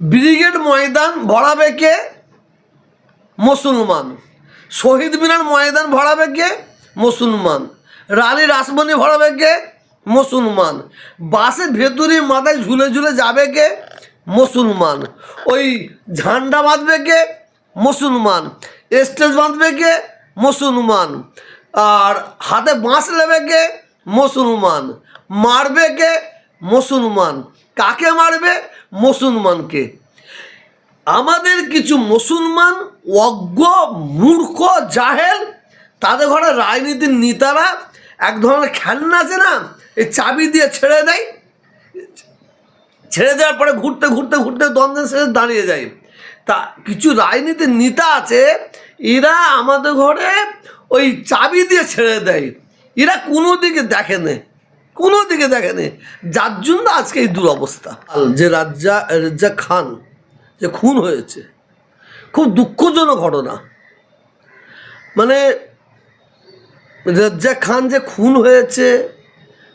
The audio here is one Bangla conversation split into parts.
ব্রিগেড ময়দান ভরাবে কে? মুসলমান। শহীদ মিনার ময়দান ভরাবে কে? মুসলমান। রানী রাসমণি ভরাবে কে? মুসলমান। বাসে ভেতরে মাথায় ঝুলে ঝুলে যাবে কে? মুসলমান। ওই ঝান্ডা বাঁধবে কে? মুসলমান। স্টেজ বাঁধবে কে? মুসলমান। আর হাতে বাঁশ নেবে কে? মুসলমান। মারবে কে? মুসলমান। কাকে মারবে? মুসলমানকে। আমাদের কিছু মুসলমান অজ্ঞ, মূর্খ, জাহেল, তাদের ঘরে রাজনীতির নেতারা এক ধরনের খেলনা আছে না, এই চাবি দিয়ে ছেড়ে দেয়। ছেড়ে দেওয়ার পরে ঘুরতে ঘুরতে ঘুরতে দ্বন্দ্বের শেষে দাঁড়িয়ে যায়। তা কিছু রাজনীতির নেতা আছে, এরা আমাদের ঘরে ওই চাবি দিয়ে ছেড়ে দেয়। এরা কোনো দিকে দেখে না। কোনো দিকে দেখেনি যার জন্য আজকে এই দুরবস্থা। যে রাজ্জা, রেজ্জা খান, যে খুন হয়েছে, খুব দুঃখজনক ঘটনা। মানে রেজ্জা খান যে খুন হয়েছে,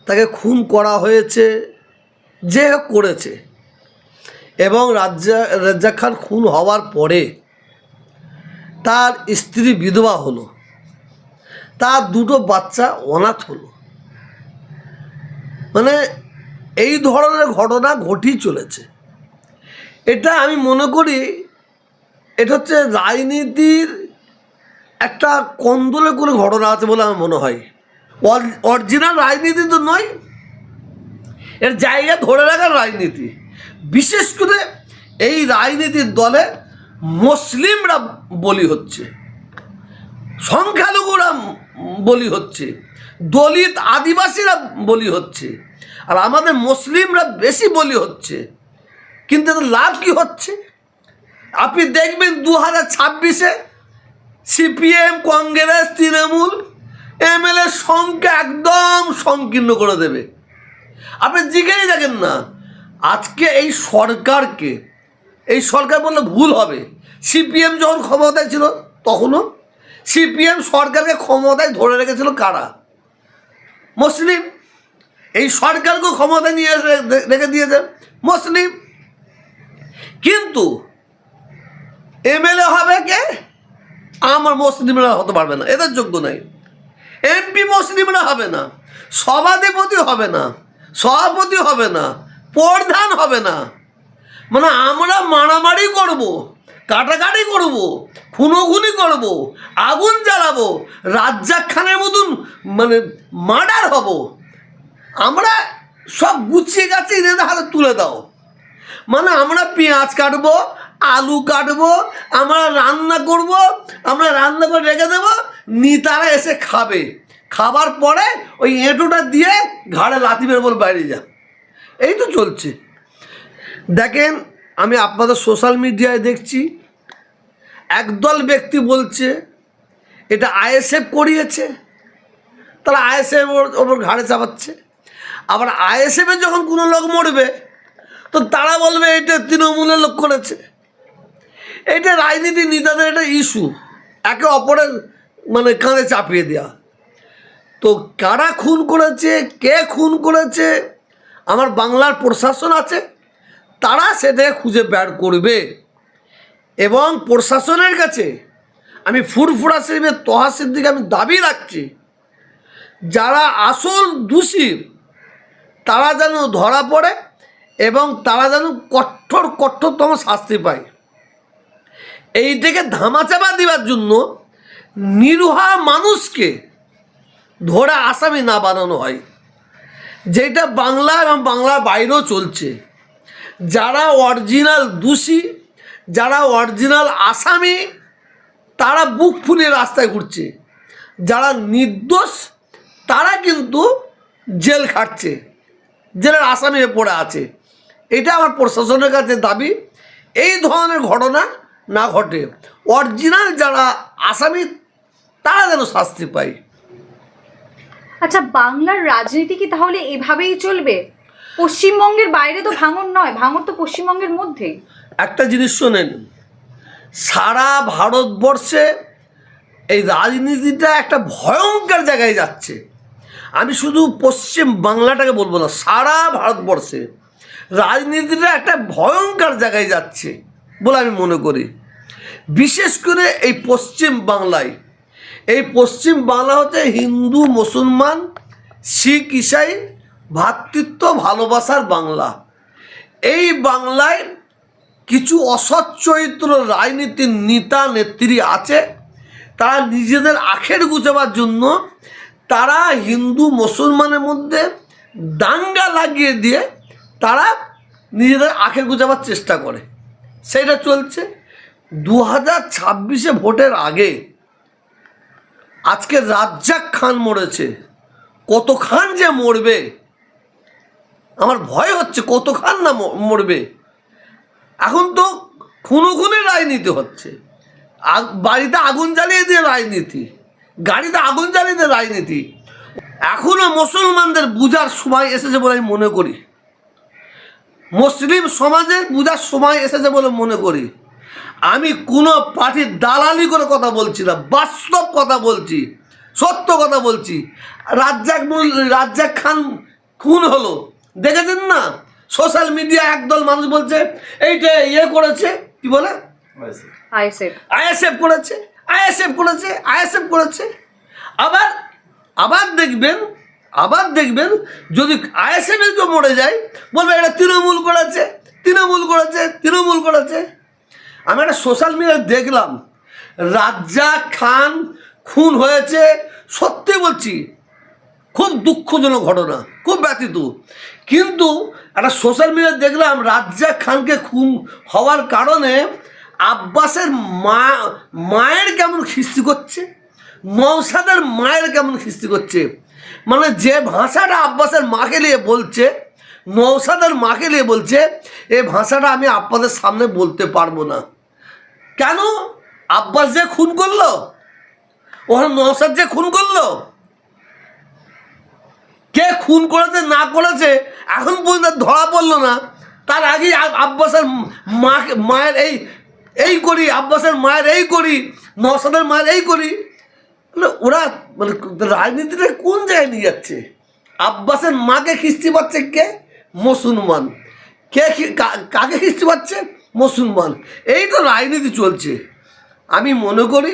তাকে খুন করা হয়েছে, যে করেছে, এবং রাজ্জা রেজ্জাক খান খুন হওয়ার পরে তার স্ত্রী বিধবা হলো। তার দুটো বাচ্চা অনাথ হলো। মানে এই ধরনের ঘটনা ঘটেই চলেছে। এটা আমি মনে করি এটা হচ্ছে রাজনীতির একটা কন্দলে কোনো ঘটনা আছে বলে আমার মনে হয়। অরিজিনাল রাজনীতি তো নয়, এর জায়গা ধরে রাখার রাজনীতি। বিশেষ করে এই রাজনীতির দলে মুসলিমরা বলি হচ্ছে, সংখ্যালঘুরা বলি হচ্ছে, দলিত আদিবাসীরা বলি হচ্ছে। আর আমাদের মুসলিমরা বেশি বলি হচ্ছে। কিন্তু এতে লাভ কি হচ্ছে? আপনি দেখবেন দু হাজার ছাব্বিশে সিপিএম, কংগ্রেস, তৃণমূল, এমএলএ সংখ্যা একদম সংকীর্ণ করে দেবে। আপনি জিজ্ঞেস দেখেন না, আজকে এই সরকারকে, এই সরকার বললে ভুল হবে। সিপিএম যখন ক্ষমতায় ছিল তখনও, সিপিএম সরকারকে ক্ষমতায় ধরে রেখেছিল কারা? মুসলিম। এই সরকারকে ক্ষমতা নিয়ে রেখে দিয়েছে মুসলিম। কিন্তু এমএলএ হবে কে? আমার মুসলিমরা হতে পারবে না, এদের যোগ্য নাই। এমপি মুসলিমরা হবে না, সভাধিপতি হবে না, সভাপতি হবে না, প্রধান হবে না। মানে আমরা মারামারি করব, কাটাকাটি করব, খুনোখুনি করব, আগুন জ্বালাবো রাজ্জাক খানের মতন মানে মার্ডার হব। আমরা সব গুছিয়ে গাছিয়ে এদের হাতে তুলে দাও। মানে আমরা পেঁয়াজ কাটবো, আলু কাটবো, আমরা রান্না করব, আমরা রান্না করে রেখে দেবো নিতারা এসে খাবে। খাবার পরে ওই এঁটোটা দিয়ে ঘাড়ে লাথি মেরে বলে বাইরে যা। এই তো চলছে। দেখেন, আমি আপনাদের সোশ্যাল মিডিয়ায় দেখছি, একদল ব্যক্তি বলছে, এটা আইএসএফ করিয়েছে। তারা আইএসএফ ওপর ঘাড়ে চাপাচ্ছে। আবার আইএসএফের যখন কোনো লোক মরবে, তো তারা বলবে এটা তৃণমূলের লোক করেছে। এটা রাজনীতি নেতাদের একটা ইস্যু একে অপরের মানে কাঁধে চাপিয়ে দেওয়া তো কারা খুন করেছে, কে খুন করেছে, আমার বাংলার প্রশাসন আছে, তারা সেটাকে খুঁজে বের করবে। এবং প্রশাসনের কাছে আমি ফুরফুরা শরীফের তহাসের দিকে আমি দাবি রাখছি, যারা আসল দোষী তারা যেন ধরা পড়ে এবং তারা যেন কঠোর কঠোরতম শাস্তি পায়। এইটাকে ধামাচাপা দেওয়ার জন্য নিরুহা মানুষকে ধরে আসামি না বানানো হয়। যেটা বাংলা এবং বাংলার বাইরেও চলছে। যারা অরিজিনাল দোষী, যারা অরিজিনাল আসামি, তারা বুক ফুলিয়ে রাস্তায় ঘুরছে। যারা নির্দোষ, তারা কিন্তু জেল খাটছে। জেলের আসামি হয়ে পড়ে আছে। এটা আমার প্রশাসনের কাছে দাবি। এই ধরনের ঘটনা না ঘটে। অরিজিনাল যারা আসামি তারা যেন শাস্তি পায়। আচ্ছা বাংলার রাজনীতি কি তাহলে এভাবেই চলবে? পশ্চিমবঙ্গের বাইরে তো ভাঙন নয় ভাঙন তো পশ্চিমবঙ্গের মধ্যেই। একটা জিনিস শোনেন সারা ভারতবর্ষে এই রাজনীতিটা একটা ভয়ঙ্কর জায়গায় যাচ্ছে। আমি শুধু পশ্চিম বাংলাটাকে বলব না, সারা ভারতবর্ষে রাজনীতিটা একটা ভয়ঙ্কর জায়গায় যাচ্ছে বলে আমি মনে করি। বিশেষ করে এই পশ্চিম বাংলায়। এই পশ্চিম বাংলা হচ্ছে হিন্দু, মুসলমান, শিখ, ইসাই, ভ্রাতৃত্ব, ভালোবাসার বাংলা। এই বাংলায় কিছু অসৎ চরিত্র রাজনীতির নেতা, নেত্রী আছে, তারা নিজেদের আখের গুছাবার জন্য তারা হিন্দু মুসলমানের মধ্যে দাঙ্গা লাগিয়ে দিয়ে তারা নিজেদের আখের গুছাবার চেষ্টা করে। সেটা চলছে। দু হাজার ছাব্বিশে ভোটের আগে আজকে রাজ্জাক খান মরেছে। কত খান যে মরবে? আমার ভয় হচ্ছে কত খান না মরবে। এখন তো খুনো খুনে রাজনীতি হচ্ছে। বাড়িতে আগুন জ্বালিয়ে দিয়ে রাজনীতি। গাড়িতে আগুন জ্বালিয়ে দিয়ে রাজনীতি। এখনও মুসলমানদের বুঝার সময় এসেছে বলে আমি মনে করি। মুসলিম সমাজের বুঝার সময় এসেছে বলে মনে করি। আমি কোনো পার্টির দালালি করে কথা বলছি না বাস্তব কথা বলছি সত্য কথা বলছি। রাজ্জাক রাজ্জাক খান খুন হলো। দেখেছেন না? সোশ্যাল মিডিয়া একদল মানুষ বলছে এইটা ইয়ে করেছে কি বলে? আইএসএফ করেছে। আইএসএফ করেছে আইএসএফ করেছে। আবার আবার দেখবেন আবার দেখবেন যদি আইএসএফ এর কেউ মরে যায়, বলবে এটা তৃণমূল করেছে তৃণমূল করেছে তৃণমূল করেছে। আমি একটা সোশ্যাল মিডিয়ায় দেখলাম রাজ্জাক খান খুন হয়েছে, সত্যি বলছি, খুব দুঃখজনক ঘটনা, খুব ব্যতীত। কিন্তু একটা সোশ্যাল মিডিয়ায় দেখলাম রাজ্জাক খানকে খুন হওয়ার কারণে আব্বাসের মা, মায়ের কেমন খিস্তি করছে? নৌসাদের মায়ের কেমন খিস্তি করছে? মানে যে ভাষাটা আব্বাসের মাকে নিয়ে বলছে নৌসাদের মাকে নিয়ে বলছে এই ভাষাটা আমি আব্বাদের সামনে বলতে পারব না। কেন? আব্বাস যে খুন করল? ওখানে নৌসাদ যে খুন করল? কে খুন করেছে, না করেছে, এখন পর্যন্ত ধরা পড়ল না। তার আগেই আব্বাসের মাকে, মায়ের এই এই করি, আব্বাসের মায়ের এই করি নসাদের মায়ের এই করি। মানে ওরা মানে রাজনীতিটা কোন জায়গায় নিয়ে যাচ্ছে? আব্বাসের মাকে খিস্তি পাচ্ছে কে? মুসলমান। কে কাকে খিস্তি পাচ্ছে? মুসলমান। এই তো রাজনীতি চলছে। আমি মনে করি,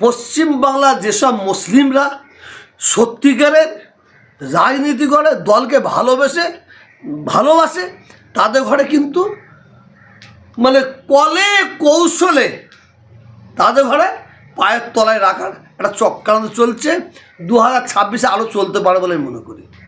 পশ্চিম বাংলা যেসব মুসলিমরা সত্যিকারের রাজনীতি করে, দলকে ভালোবেসে, ভালোবাসে, তাদের ঘরে কিন্তু মানে কলে কৌশলে তাদের ঘরে পায়ের তলায় রাখার একটা চক্রান্ত চলছে। দু হাজার ছাব্বিশে আরও চলতে পারে বলে মনে করি।